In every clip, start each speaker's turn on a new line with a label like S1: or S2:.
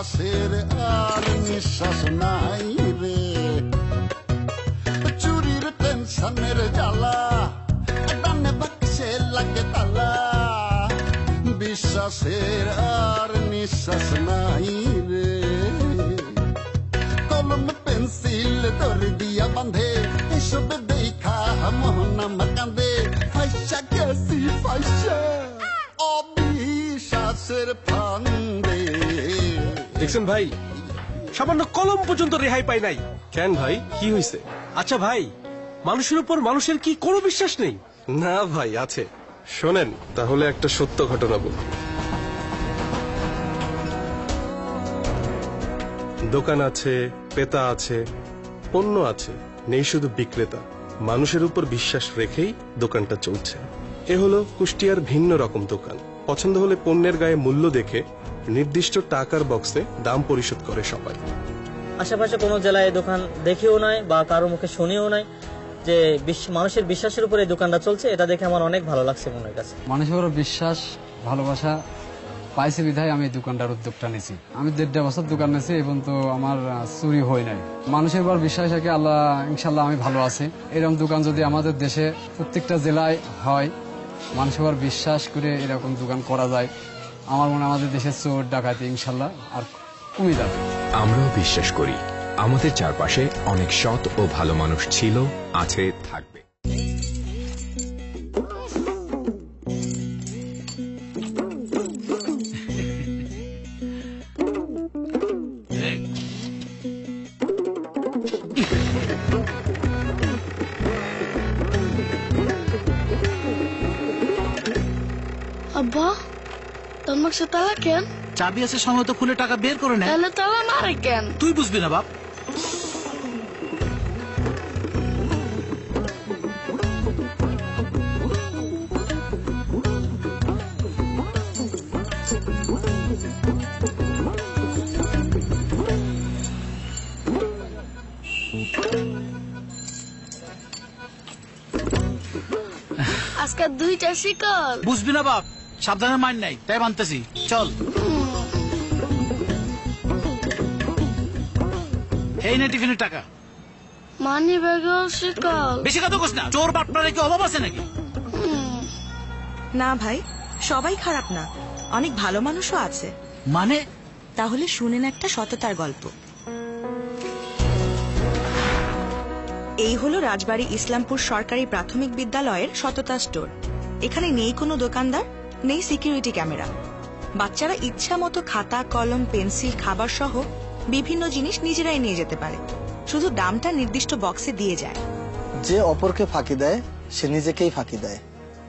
S1: বিশ্বাসের আর নিঃশ্বাস নাই রে চুরির টেনশনের জ্বালা ডানে বাক্সে লাগে তালা বিশ্বাসের আর নিঃশ্বাস নাই রে কলম পেন্সিল দড়ি দিয়া বাঁধে এসব দেখা মোহন আমার কান্দে ফাইসা গেছি ফাইসা অবিশ্বাসের ফান্দে
S2: দেখছেন ভাই? সামান্য কলম পর্যন্ত রেহাই পাই নাই।
S3: কেন ভাই? কি হয়েছে
S2: আচ্ছা ভাই, মানুষের উপর মানুষের কি কোনো বিশ্বাস নেই?
S3: না ভাই, আছে। শোনেন, তাহলে একটা সত্য ঘটনা বলি। দোকান আছে, পেতা আছে, পণ্য আছে, নেই শুধু বিক্রেতা। মানুষের উপর বিশ্বাস রেখেই দোকানটা চলছে। এ হলো কুষ্টিয়ার ভিন্ন রকম দোকান। পছন্দ হলে পণ্যের গায়ে মূল্য দেখে নির্দিষ্ট টাকার বক্সে দাম পরিশোধ করে সবাই।
S4: আশেপাশে কোনো জেলায় দোকান দেখেও নাই বা কারও মুখে শুনেও নাই যে মানুষের বিশ্বাসের উপরে এই দোকানটা চলছে এটা দেখে আমার অনেক ভালো লাগছে মনের কাছে।
S5: মানুষের উপর বিশ্বাস ভালোবাসা পাইছে বিধায় আমি এই দোকানটার উদ্যোগটা নিয়েছি। আমি দেড়টা বছর দোকান নিয়েছি এবং তো আমার চুরি হয় নাই। মানুষের উপর বিশ্বাস রাখে আল্লাহ ইনশাল্লাহ আমি ভালো আছি। এরকম দোকান যদি আমাদের দেশে প্রত্যেকটা জেলায় হয় মানুষের উপর বিশ্বাস করে এরকম দোকান করা যায়। আমার মনে আমাদের দেশের চোর ডাকাতি ইনশাল্লাহ আর কমে যাবে।
S6: আমরাও বিশ্বাস করি আমাদের চারপাশে অনেক সৎ ও ভালো মানুষ ছিল আছে থাকবে।
S7: আব্বা? তোমার সে তালা কেন?
S8: চাবি আছে সময় তো খুলে টাকা বের করে নেয়।
S7: তাহলে তালা মারে কেন?
S8: তুই বুঝবি না বাপ।
S7: আজকে দুইটা শিকল।
S8: বুঝবি না বাপ। সাবধানে মাইন নাই তাই মানতেছি। চল। এই নে টিফিনের টাকা।
S7: মানি ব্যাগেও শিকল
S8: বেশি কথা কোস না চোর বাটপারে কি অভাব আছে নাকি?
S9: না ভাই সবাই খারাপ না অনেক ভালো মানুষও আছে।
S8: মানে?
S9: তাহলে শুনেন একটা সততার গল্প। এই হলো রাজবাড়ী ইসলামপুর সরকারি প্রাথমিক বিদ্যালয়ের সততা স্টোর। এখানে নেই কোনো দোকানদার নেই সিকিউরিটি ক্যামেরা বাচ্চারা ইচ্ছা মতো খাতা, কলম, পেন্সিল, খাবার সহ বিভিন্ন জিনিস নিজেরাই নিয়ে যেতে পারে। শুধু দামটা নির্দিষ্ট বক্সে দিয়ে যায়।
S10: যে অপরকে ফাঁকি দেয়, সে নিজেকেই ফাঁকি দেয়।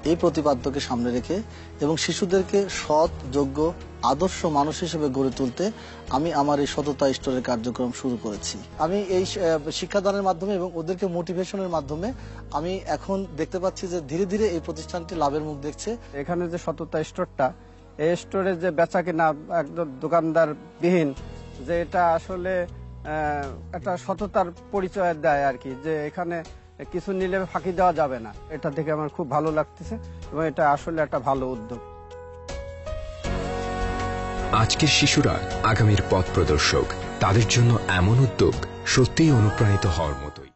S10: এই প্রতিপাদ্যকে সামনে রেখে এবং শিশুদেরকে সৎ, যোগ্য, আদর্শ মানুষ হিসেবে গড়ে তুলতে আমি আমার এই সততা স্টোরের কার্যক্রম শুরু করেছি। আমি এই শিক্ষাদানের মাধ্যমে এবং ওদেরকে মোটিভেশনের মাধ্যমে আমি এখন দেখতে পাচ্ছি যে ধীরে ধীরে এই প্রতিষ্ঠানটি লাভের মুখ দেখছে।
S11: এখানে যে সততা স্টোরটা এই স্টোরে যে বেচা কিনা একদম দোকানদার বিহীন যে এটা আসলে একটা সততার পরিচয় দেয় আর কি, যে এখানে কিছু নিলে ফাঁকি দেওয়া যাবে না। এটা দেখে আমার খুব ভালো লাগতেছে এবং এটা আসলে একটা ভালো উদ্যোগ।
S6: আজকের শিশুরা আগামীর পথ প্রদর্শক। তাদের জন্য এমন উদ্যোগ সত্যিই অনুপ্রাণিত হওয়ার মতোই।